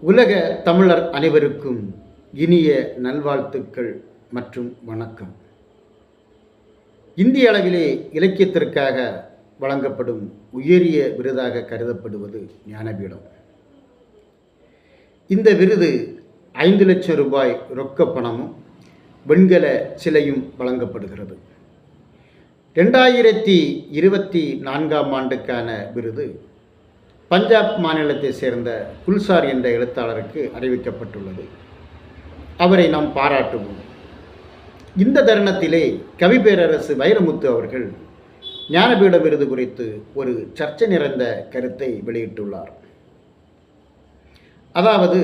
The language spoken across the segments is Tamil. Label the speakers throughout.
Speaker 1: உலக தமிழர் அனைவருக்கும் இனிய நல்வாழ்த்துக்கள் மற்றும் வணக்கம். இந்திய அளவிலே இலக்கியத்திற்காக வழங்கப்படும் உயரிய விருதாக கருதப்படுவது ஞானபீடம். இந்த விருது ஐந்து லட்சம் ரூபாய் ரொக்க பணமும் வெண்கல சிலையும் வழங்கப்படுகிறது. ரெண்டாயிரத்தி இருபத்தி நான்காம் ஆண்டுக்கான விருது பஞ்சாப் மாநிலத்தை சேர்ந்த குல்சார் என்ற எழுத்தாளருக்கு அறிவிக்கப்பட்டுள்ளது. அவரை நாம் பாராட்டுவோம். இந்த தருணத்திலே கவி பேரரசு வைரமுத்து அவர்கள் ஞானபீட விருது குறித்து ஒரு சர்ச்சை நிறைந்த கருத்தை வெளியிட்டுள்ளார். அதாவது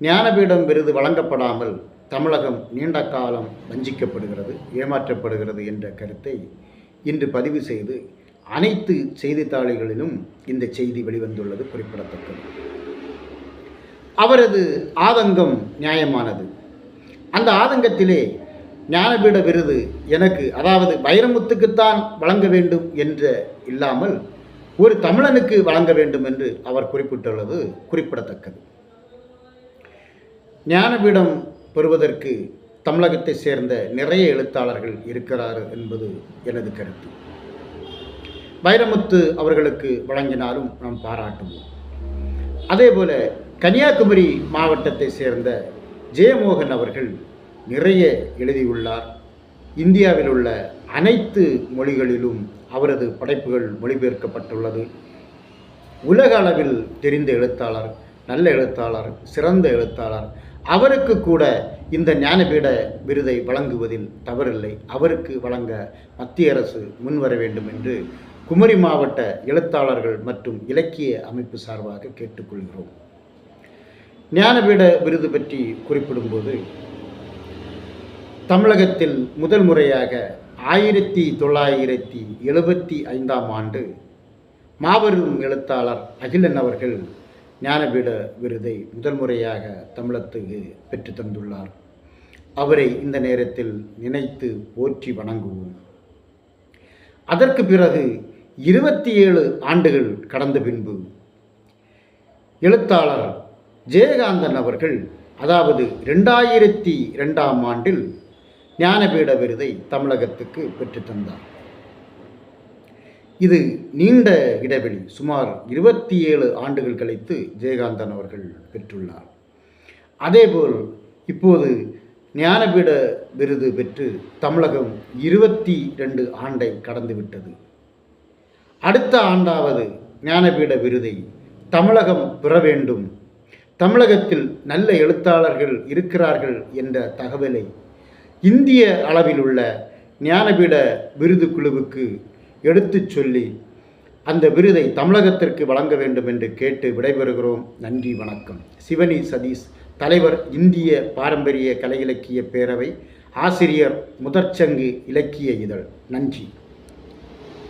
Speaker 1: ஞானபீடம் விருது வழங்கப்படாமல் தமிழகம் நீண்ட காலம் வஞ்சிக்கப்படுகிறது ஏமாற்றப்படுகிறது என்ற கருத்தை இன்று பதிவு செய்து அனைத்து செய்தித்தாள்களிலும் இந்த செய்தி வெளிவந்துள்ளது குறிப்பிடத்தக்கது. அவரது ஆதங்கம் நியாயமானது. அந்த ஆதங்கத்திலே ஞானபீட விருது எனக்கு அதாவது வைரமுத்துக்குத்தான் வழங்க வேண்டும் என்ற இல்லாமல் ஒரு தமிழனுக்கு வழங்க வேண்டும் என்று அவர் குறிப்பிட்டுள்ளது குறிப்பிடத்தக்கது. ஞானபீடம் பெறுவதற்கு தமிழகத்தை சேர்ந்த நிறைய எழுத்தாளர்கள் இருக்கிறார் என்பது எனது கருத்து. வைரமுத்து அவர்களுக்கு வழங்கினாலும் நாம் பாராட்டுவோம். அதே போல கன்னியாகுமரி மாவட்டத்தை சேர்ந்த ஜெயமோகன் அவர்கள் நிறைய எழுதியுள்ளார். இந்தியாவில் உள்ள அனைத்து மொழிகளிலும் அவரது படைப்புகள் மொழிபெயர்க்கப்பட்டுள்ளது. உலக அளவில் தெரிந்த எழுத்தாளர் நல்ல எழுத்தாளர் சிறந்த எழுத்தாளர் அவருக்கு கூட இந்த ஞானபீட விருதை வழங்குவதில் தவறில்லை. அவருக்கு வழங்க மத்திய அரசு முன்வர வேண்டும் என்று குமரி மாவட்ட எழுத்தாளர்கள் மற்றும் இலக்கிய அமைப்பு சார்பாக கேட்டுக்கொள்கிறோம். ஞானபீட விருது பற்றி குறிப்பிடும்போது தமிழகத்தில் முதல் முறையாக ஆயிரத்தி தொள்ளாயிரத்தி எழுபத்தி ஐந்தாம் ஆண்டு மாபெரும் எழுத்தாளர் அகிலன் அவர்கள் ஞானபீட விருதை முதல் முறையாக தமிழத்துக்கு பெற்று தந்துள்ளார். அவரை இந்த நேரத்தில் நினைத்து போற்றி வணங்குவோம். அதற்கு பிறகு இருபத்தி ஏழு ஆண்டுகள் கடந்த பின்பு. எழுத்தாளர் ஜெயகாந்தன் அவர்கள் அதாவது ரெண்டாயிரத்தி ரெண்டாம் ஆண்டில் ஞானபீட விருதை தமிழகத்துக்கு பெற்றுத்தந்தார் இது நீண்ட இடைவெளி சுமார் இருபத்தி ஏழு ஆண்டுகள் கழித்து ஜெயகாந்தன் அவர்கள் பெற்றுள்ளார். அதேபோல் இப்போது ஞானபீட விருது பெற்று தமிழகம் இருபத்தி ரெண்டு ஆண்டை கடந்துவிட்டது. அடுத்த ஆண்டாவது ஞானபீட விருதை தமிழகம் பெற வேண்டும். தமிழகத்தில் நல்ல எழுத்தாளர்கள் இருக்கிறார்கள் என்ற தகவலை இந்திய அளவில் உள்ள ஞானபீட விருது குழுவுக்கு எடுத்துச் சொல்லி அந்த விருதை தமிழகத்திற்கு வழங்க வேண்டும் என்று கேட்டு விடைபெறுகிறோம். நன்றி வணக்கம். சிவனி சதீஷ் தலைவர் இந்திய பாரம்பரிய கலை இலக்கிய பேரவை ஆசிரியர் முதற்சங்கு இலக்கிய இதழ். நன்றி.